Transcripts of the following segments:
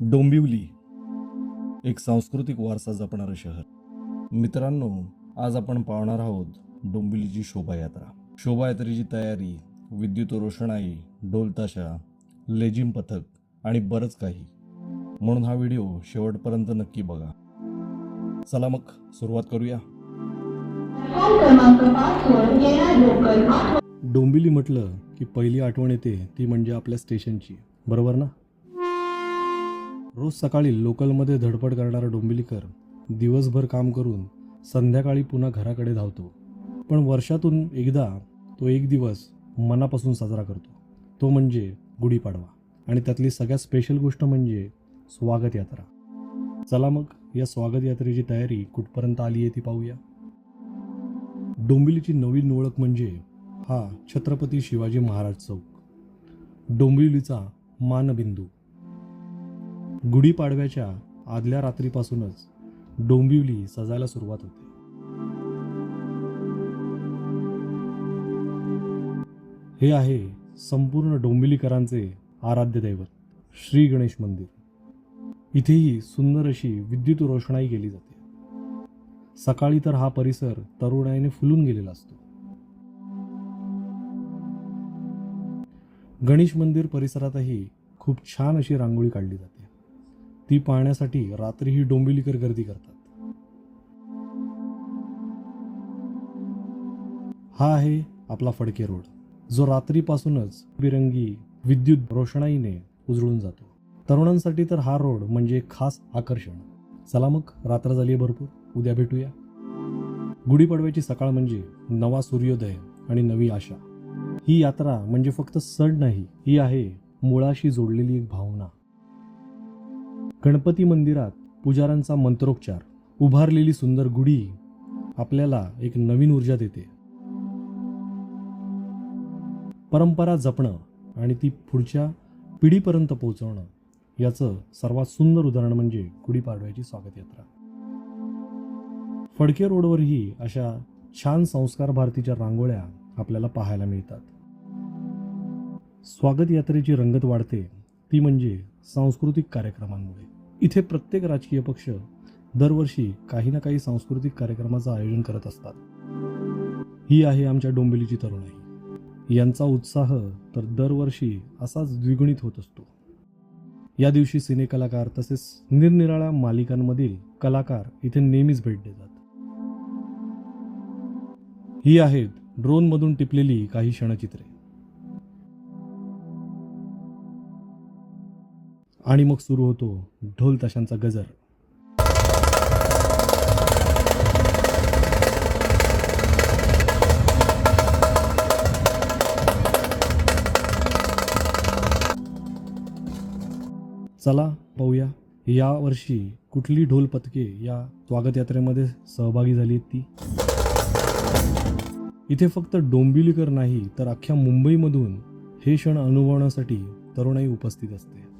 डोंबिवली एक सांस्कृतिक वारसा जपणारं शहर. मित्रांनो आज आपण पाहणार आहोत डोंबिवलीची शोभायात्रा. शोभायात्रेची तयारी विद्युत रोषणाई ढोलताशा लेझिम पथक आणि बरंच काही. म्हणून हा व्हिडिओ शेवटपर्यंत नक्की बघा. चला मग सुरुवात करूया. डोंबिवली म्हटलं की पहिली आठवण येते ती म्हणजे आपल्या स्टेशनची. बरोबर ना? रोज सकाळी लोकलमध्ये धडपड करणारा डोंबिवलीकर दिवसभर काम करून संध्याकाळी पुन्हा घराकडे धावतो. पण वर्षातून एकदा तो एक दिवस मनापासून साजरा करतो. तो म्हणजे गुढीपाडवा. आणि त्यातली सगळ्यात स्पेशल गोष्ट म्हणजे स्वागत यात्रा. चला मग या स्वागत यात्रेची तयारी कुठपर्यंत आली आहे ती पाहूया. डोंबिवलीची नवीन ओळख म्हणजे हा छत्रपती शिवाजी महाराज चौक. डोंबिवलीचा मानबिंदू. गुढीपाडव्याच्या आदल्या रात्रीपासूनच डोंबिवली सजायला सुरुवात होते. हे आहे संपूर्ण डोंबिवलीकरांचे आराध्य दैवत श्री गणेश मंदिर. इथेही सुंदर अशी विद्युत रोषणाई केली जाते. सकाळी तर हा परिसर तरुणाईने फुलून गेलेला असतो. गणेश मंदिर परिसरातही खूप छान अशी रांगोळी काढली जाते. ती पाहण्यासाठी रात्रीही डोंबिवलीकर गर्दी करतात. हा आहे आपला फडके रोड. जो रात्रीपासूनच बिरंगी विद्युत रोषणाईने उजळून जातो. तरुणांसाठी तर हा रोड म्हणजे खास आकर्षण. चला मग रात्र झाली आहे भरपूर. उद्या भेटूया. गुढीपाडव्याची सकाळ म्हणजे नवा सूर्योदय आणि नवी आशा. ही यात्रा म्हणजे फक्त सण नाही ही आहे मुळाशी जोडलेली एक भावना. गणपती मंदिरात पुजाऱ्यांचा मंत्रोच्चार. उभारलेली सुंदर गुढी आपल्याला एक नवीन ऊर्जा देते. परंपरा जपणं आणि ती पुढच्या पिढीपर्यंत पोहोचवणं याचं सर्वात सुंदर उदाहरण म्हणजे गुढीपाडव्याची स्वागत यात्रा. फडके रोडवरही अशा छान संस्कार भारतीच्या रांगोळ्या आपल्याला पाहायला मिळतात. स्वागत यात्रेची रंगत वाढते ती म्हणजे सांस्कृतिक कार्यक्रमांमुळे. इथे प्रत्येक राजकीय पक्ष दरवर्षी काही ना काही सांस्कृतिक कार्यक्रमाचं आयोजन करत असतात. ही आहे आमच्या डोंबिवलीची तरुणाई. यांचा उत्साह तर दरवर्षी असाच द्विगुणित होत असतो. या दिवशी सिने कलाकार तसेच निरनिराळ्या मालिकांमधील कलाकार इथे नेहमीच भेट देतात. ही आहेत ड्रोनमधून टिपलेली काही क्षणचित्रे. आणि मग सुरू होतो ढोल ताशांचा गजर. चला पाहूया या वर्षी कुठली ढोल पथके या स्वागत यात्रेमध्ये सहभागी झाली आहेत ती? इथे फक्त डोंबिवलीकर नाही तर अख्ख्या मुंबईमधून हे क्षण अनुभवण्यासाठी तरुणाई उपस्थित असते.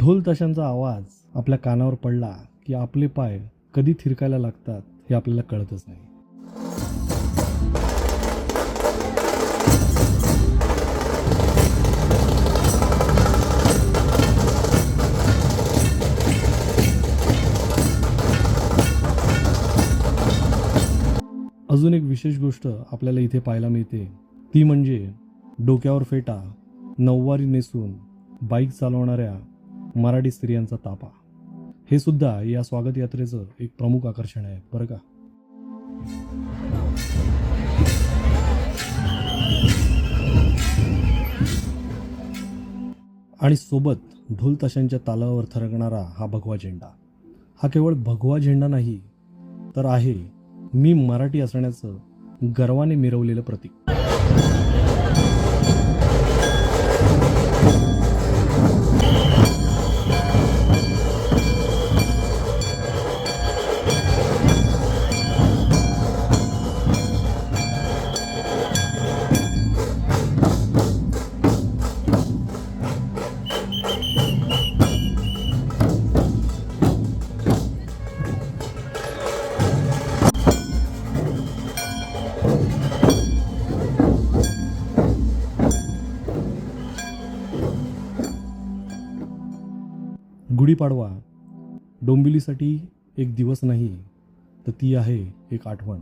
ढोल तशांचा आवाज. आपल्या कानावर पडला की आपले पाय कधी थिरकायला लागतात हे आपल्याला कळतच नाही. अजून एक विशेष गोष्ट आपल्याला इथे पाहायला मिळते. ती म्हणजे डोक्यावर फेटा नऊवारी नेसून बाईक चालवणाऱ्या मराठी स्त्रियांचा तापा हे सुद्धा या स्वागत यात्रेचं एक प्रमुख आकर्षण आहे बरं का? आणि सोबत ढोल ताशांच्या तालावर थरकणारा हा भगवा झेंडा. हा केवळ भगवा झेंडा नाही तर आहे मी मराठी असण्याचं गर्वाने मिरवलेलं प्रतीक. गुढीपाडवा डोंबिवलीसाठी एक दिवस नाही तर ती आहे एक आठवण.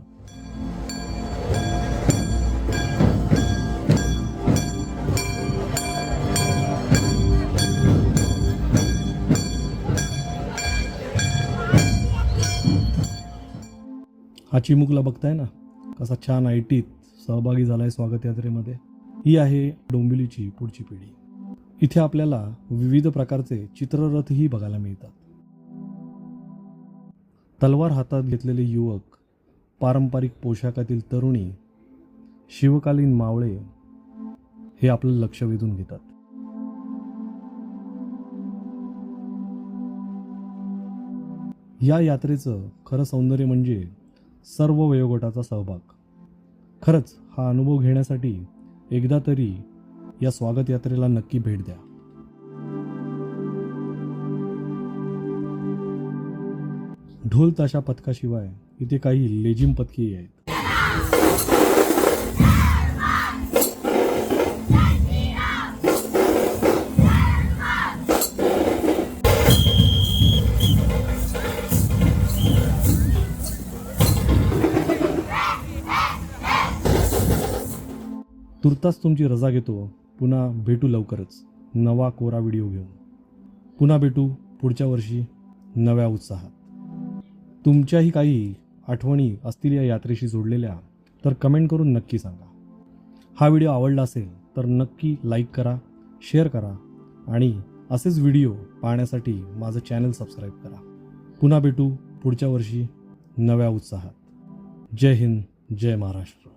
हा चिमुकला बघताय ना? कसा छान आयटीत सहभागी झालाय स्वागत यात्रेमध्ये. ही आहे डोंबिवलीची पुढची पिढी. इथे आपल्याला विविध प्रकारचे चित्ररथही बघायला मिळतात. तलवार हातात घेतलेले युवक पारंपरिक पोशाखातील तरुणी शिवकालीन मावळे हे आपलं लक्ष वेधून घेतात. या यात्रेचं खरं सौंदर्य म्हणजे सर्व वयोगटाचा सहभाग. खरंच हा अनुभव घेण्यासाठी एकदा तरी या स्वागत यात्रेला नक्की भेट द्या. ढोल ताशा पथकाशिवाय इथे काही लेझिम पथकेही आहेत. तुर्तास तुमची रजा घेतो. पुन्हा भेटू लवकरच. नवा कोरा व्हिडिओ घेऊन. पुन्हा भेटू पुढच्या वर्षी नव्या उत्साहात. तुमच्याही काही आठवणी असतील या यात्रेशी जोडलेल्या तर कमेंट करून नक्की सांगा. हा व्हिडिओ आवडला असेल तर नक्की लाईक करा शेअर करा आणि असेच व्हिडिओ पाहण्यासाठी माझं चॅनल सबस्क्राईब करा. पुन्हा भेटू पुढच्या वर्षी नव्या उत्साहात. जय हिंद जय महाराष्ट्र.